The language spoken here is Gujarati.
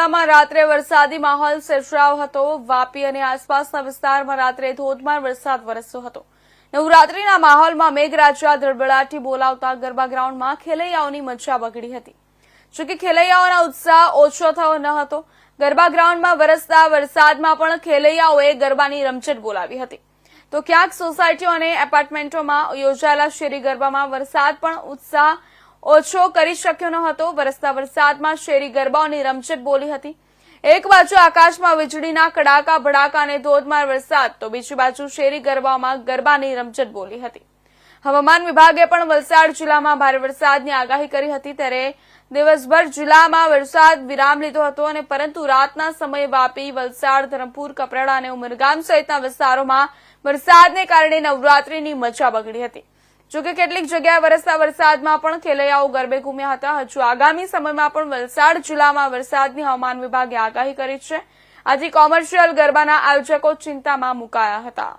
જિલ્લામાં રાત્રે વરસાદી માહોલ સર્જાયો હતો. વાપી અને આસપાસના વિસ્તારમાં રાત્રે ધોધમાર વરસાદ વરસ્યો હતો. નવરાત્રીના માહોલમાં મેઘરાજા ધડબડાટી બોલાવતા ગરબા ગ્રાઉન્ડમાં ખેલૈયાઓની મજા બગડી હતી. જોકે ખેલૈયાઓના ઉત્સાહ ઓછો થયો ન હતો. ગરબા ગ્રાઉન્ડમાં વરસતા વરસાદમાં પણ ખેલૈયાઓએ ગરબાની રમઝટ બોલાવી હતી. તો ક્યાંક સોસાયટીઓ અને એપાર્ટમેન્ટોમાં યોજાયેલા શેરી ગરબામાં વરસાદ પણ ઉત્સાહ ઓછો કરી શક્યો ન હતો. વરસતા વરસાદમાં શેરી ગરબાઓની રમઝટ બોલી હતી. એક બાજુ આકાશમાં વીજળીના કડાકા, ભડાકા અને ધોધમાર વરસાદ, તો બીજી બાજુ શેરી ગરબામાં ગરબાની રમઝટ બોલી હતી. હવામાન વિભાગે પણ વલસાડ જિલ્લામાં ભારે વરસાદની આગાહી કરી હતી. ત્યારે દિવસભર જિલ્લામાં વરસાદ વિરામ લીધો હતો અને પરંતુ રાતના સમયે વાપી, વલસાડ, ધરમપુર, કપરાડા અને ઉમરગામ સહિતના વિસ્તારોમાં વરસાદને કારણે નવરાત્રીની મજા બગડી હતી. જોકે કેટલીક જગ્યાએ વરસતા વરસાદમાં પણ ખેલૈયાઓ ગરબે ઘૂમ્યા હતા. હજુ આગામી સમયમાં પણ વલસાડ જિલ્લામાં વરસાદની હવામાન વિભાગે આગાહી કરી છે. આથી કોમર્શિયલ ગરબાના આયોજકો ચિંતામાં મુકાયા હતા.